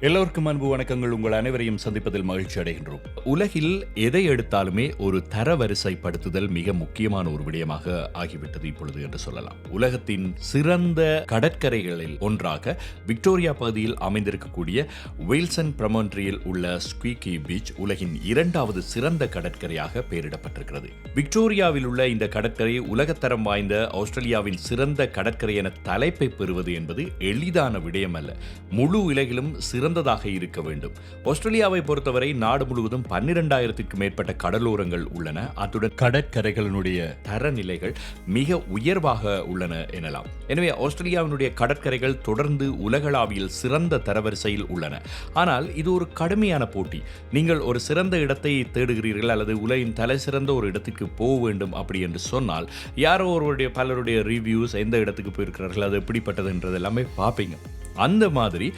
எல்லோருக்கும் அன்பு வணக்கங்கள். உங்கள் அனைவரையும் சந்திப்பதில் மகிழ்ச்சி அடைகின்றோம். உலகில் எதை எடுத்தாலுமே ஒரு தரவரிசைப்படுத்துதல் மிக முக்கியமான ஒரு விடயமாக ஆகிவிட்டது இப்பொழுது என்று சொல்லலாம். உலகத்தின் சிறந்த கடற்கரைகளில் ஒன்றாக விக்டோரியா பகுதியில் அமைந்திருக்கக்கூடிய வில்சன் பிரமோன்ட்ரியில் உள்ள ஸ்குவிகி பீச் உலகின் இரண்டாவது சிறந்த கடற்கரையாக பெயரிடப்பட்டிருக்கிறது. விக்டோரியாவில் உள்ள இந்த கடற்கரை உலகத்தரம் வாய்ந்த ஆஸ்திரேலியாவின் சிறந்த கடற்கரை என தலைப்பை பெறுவது என்பது எளிதான விடயம் அல்ல முழு உலகிலும் சிறந்ததாக இருக்க வேண்டும். ஆஸ்திரேலியாவை பொறுத்தவரை நாடு முழுவதும் பன்னிரெண்டாயிரத்திற்கும் மேற்பட்ட கடலோரங்கள் உள்ளன. அத்துடன் கடற்கரைகளினுடைய தரநிலைகள் மிக உயர்வாக உள்ளன எனலாம். எனவே ஆஸ்திரேலியாவினுடைய கடற்கரைகள் தொடர்ந்து உலகளாவியில் சிறந்த தரவரிசையில் உள்ளன. ஆனால் இது ஒரு கடுமையான போட்டி. நீங்கள் ஒரு சிறந்த இடத்தை தேடுகிறீர்கள் அல்லது உலகின் தலை சிறந்த ஒரு இடத்துக்கு போக வேண்டும் அப்படி என்று சொன்னால் யாரோ ஒருவருடைய பலருடைய ரிவ்யூஸ் எந்த இடத்துக்கு போயிருக்கிறார்கள் அது எப்படிப்பட்டதுன்றது எல்லாமே பார்ப்பீங்க. அந்த மாதிரி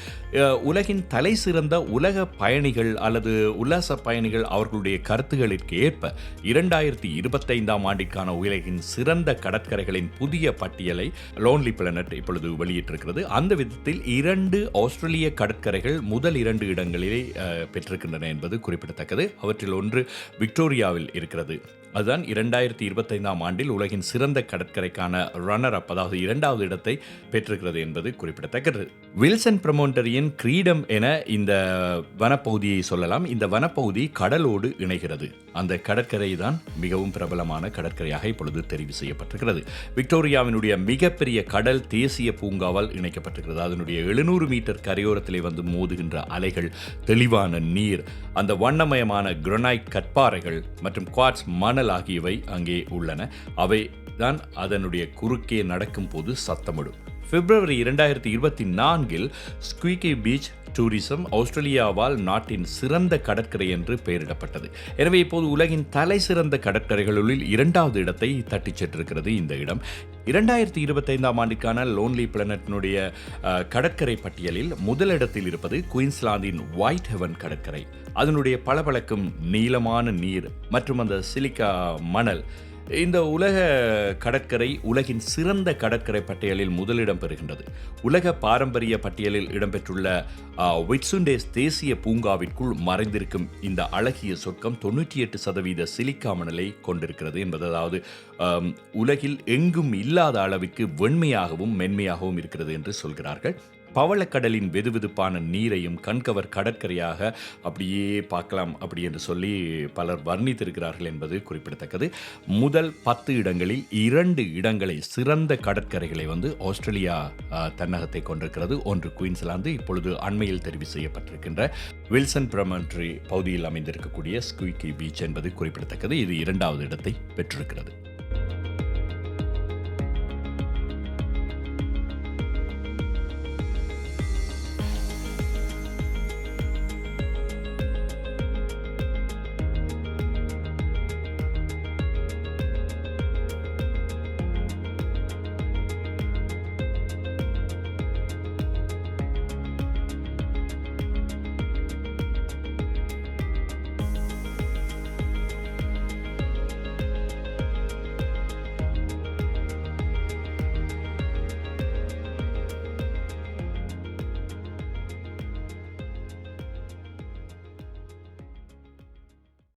உலகின் தலை சிறந்த உலக பயணிகள் அல்லது உல்லாச பயணிகள் அவர்களுடைய கருத்துக்களிற்கு ஏற்ப இரண்டாயிரத்தி இருபத்தைந்தாம் ஆண்டிற்கான உலகின் சிறந்த கடற்கரைகளின் புதிய பட்டியலை லோன்லி பிளனட் இப்பொழுது வெளியிட்டிருக்கிறது. அந்த விதத்தில் இரண்டு ஆஸ்திரேலிய கடற்கரைகள் முதல் இரண்டு இடங்களிலே பெற்றிருக்கின்றன என்பது குறிப்பிடத்தக்கது. அவற்றில் ஒன்று விக்டோரியாவில் இருக்கிறது. அதுதான் இரண்டாயிரத்தி இருபத்தைந்தாம் ஆண்டில் உலகின் சிறந்த கடற்கரைக்கான ரன்னர் அப் அதாவது இரண்டாவது இடத்தை பெற்றிருக்கிறது என்பது குறிப்பிடத்தக்கது. வில்சன் பிரமோண்டரியின் கிரீடம் என இந்த வனப்பகுதியை சொல்லலாம். இந்த வனப்பகுதி கடலோடு இணைகிறது. அந்த கடற்கரை தான் மிகவும் பிரபலமான கடற்கரையாக இப்பொழுது தெரிவு செய்யப்பட்டிருக்கிறது. விக்டோரியாவினுடைய மிகப்பெரிய கடல் தேசிய பூங்காவால் இணைக்கப்பட்டிருக்கிறது. அதனுடைய எழுநூறு மீட்டர் கரையோரத்திலே வந்து மோதுகின்ற அலைகள் தெளிவான நீர் அந்த வண்ணமயமான கிரனைட் கற்பாறைகள் மற்றும் குவாட்ஸ் மணல் ஆகியவை அங்கே உள்ளன. அவை தான் அதனுடைய குறுக்கே நடக்கும் போது சத்தமிடும். பிப்ரவரி இரண்டாயிரத்தி இருபத்தி நான்கில் ஸ்குவிகே பீச் டூரிசம் ஆஸ்திரேலியாவால் நாட்டின் சிறந்த கடற்கரை என்று பெயரிடப்பட்டது. எனவே இப்போது உலகின் தலை சிறந்த கடற்கரைகளுள் இரண்டாவது இடத்தை தட்டிச் சென்றிருக்கிறது இந்த இடம். இரண்டாயிரத்தி இருபத்தைந்தாம் ஆண்டுக்கான லோன்லி பிளானட்டினுடைய கடற்கரை பட்டியலில் முதலிடத்தில் இருப்பது குயின்ஸ்லாந்தின் ஒயிட் ஹெவன் கடற்கரை. அதனுடைய பளபளக்கும் நீளமான நீர் மற்றும் அந்த சிலிக்கா மணல் இந்த உலக கடற்கரை உலகின் சிறந்த கடற்கரை பட்டியலில் முதலிடம் பெறுகின்றது. உலக பாரம்பரிய பட்டியலில் இடம்பெற்றுள்ள விட்சுண்டேஸ் தேசிய பூங்காவிற்குள் மறைந்திருக்கும் இந்த அழகிய சொர்க்கம் தொண்ணூற்றி எட்டு சதவீத சிலிக்கா மணலை கொண்டிருக்கிறது என்பது அதாவது உலகில் எங்கும் இல்லாத அளவிற்கு வெண்மையாகவும் மென்மையாகவும் இருக்கிறது என்று சொல்கிறார்கள். பவளக்கடலின் வெதுவெதுப்பான நீரையும் கண்கவர் கடற்கரையாக அப்படியே பார்க்கலாம் அப்படி என்று சொல்லி பலர் வர்ணித்திருக்கிறார்கள் என்பது குறிப்பிடத்தக்கது. முதல் பத்து இடங்களில் இரண்டு இடங்களை சிறந்த கடற்கரைகளை வந்து ஆஸ்திரேலியா தன்னகத்தை கொண்டிருக்கிறது. ஒன்று குயின்ஸ்லாந்து இப்பொழுது அண்மையில் தெரிவு செய்யப்பட்டிருக்கின்ற வில்சன் பிரமன்ட்ரி பகுதியில் அமைந்திருக்கக்கூடிய ஸ்குய்கி பீச் என்பது குறிப்பிடத்தக்கது. இது இரண்டாவது இடத்தை பெற்றிருக்கிறது.